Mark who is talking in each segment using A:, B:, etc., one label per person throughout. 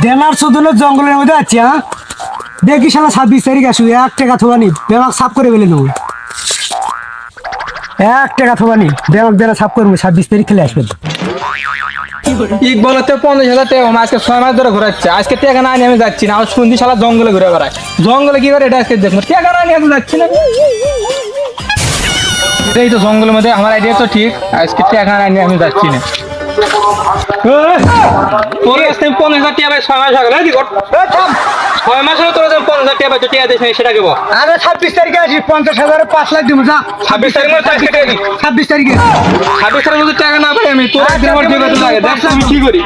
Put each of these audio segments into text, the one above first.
A: দেনার শুধু জঙ্গলের মধ্যে আছি হ্যাঁ? দেখি শালা ছাব্বিশ তারিখ আসু, এক টাকা থোবানি ব্যামাক সাফ করে ফেলে নেব এক টাকা থোবানি ব্যামাক দেনা সাফ করব ছাব্বিশ তারিখ খেলে আসবে
B: ইকবল হতে পঞ্চাশ হাজার টাকা আজকে ছয় মাস ধরে ঘোরাচ্ছে। আজকে টাকা না নিয়ে আমি যাচ্ছি না শুনছি শালা জঙ্গলে ঘুরে বেড়ায়। জঙ্গলে কি করে, এটা আজকে দেখব। টাকা না নিয়ে আমি যাচ্ছি না। এটাই তো জঙ্গলের মধ্যে, আমার আইডিয়া তো ঠিক, আজকে টাকা না আমি যাচ্ছি না। তোর কাছ পঞ্চাশ হাজার টাকা ছয় মাস হয়ে গেল ছয় মাস হলে তোর কাছে পঞ্চাশ হাজার টাকা টাকা দিস না সেটাকে
A: আরে ছাব্বিশ তারিখে আসি পঞ্চাশ হাজারে পাঁচ লাখ দিব যা।
B: ছাব্বিশ তারিখ মানে আজকে টাকা
A: ছাব্বিশ তারিখে।
B: ছাব্বিশ তারিখ মধ্যে টাকা না পাই আমি তোর একদিন আমার টাকা দিতে লাগে। দেখ আমি কি করি?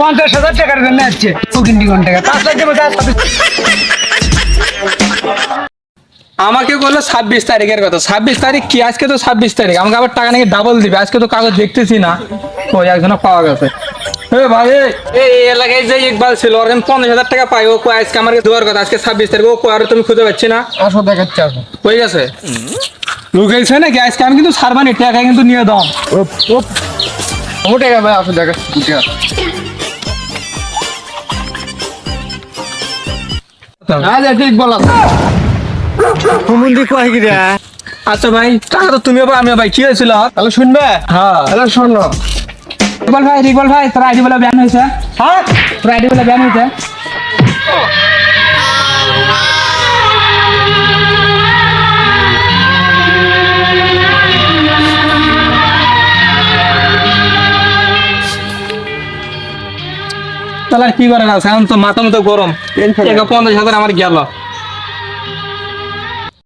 A: পঞ্চাশ হাজার টাকার জন্য আসছে উকিন্ডি কোন টাকা। পাঁচ লাখ দিব যা ছাব্বিশ
B: আমাকে বলল ছাব্বিশ তারিখের কথা। ছাব্বিশ তারিখ কি? আজকে তো ছাব্বিশ তারিখ। আমাকে আবার টাকা নাকি ডাবল দিবে। আজকে তো কাগজ দেখতেছি না। ওই একজনে পাওয়া গেছে। এ ভাই এই এই এলাকায় যে ইকবাল ছিল ওর পঞ্চাশ হাজার টাকা পাই ও কয় আজকে আমার দেওয়ার কথা আজকে ছাব্বিশ তারিখ ও কয় তুমি খুঁজে পাচ্ছি না।
A: আসো দেখাচ্ছে আসো।
B: হয়ে গেছে? লুকাইছে নাকি? আজকে আমি কিন্তু সারবানি টাকা কিন্তু নিয়ে দাও।
A: ও টাকা ভাই আসো দেখাচ্ছে আজ ঠিক বলা হুমুন্দি কয় কি
B: আচ্ছা ভাই টাকা তো তুমিও পাই আমিও ভাই কি হয়েছিল?
A: তাহলে শুনবে?
B: হ্যাঁ।
A: তাহলে শোনো।
B: রিকবল ভাই রিকবল ভাই তোর আইডি বলে ব্যান হয়েছে। হ্যাঁ? তোর আইডি বলে ব্যান হয়েছে। তাহলে কি করার আছে? এখন তো মাথা মতো গরম। পঞ্চাশ হাজার আমার গেল।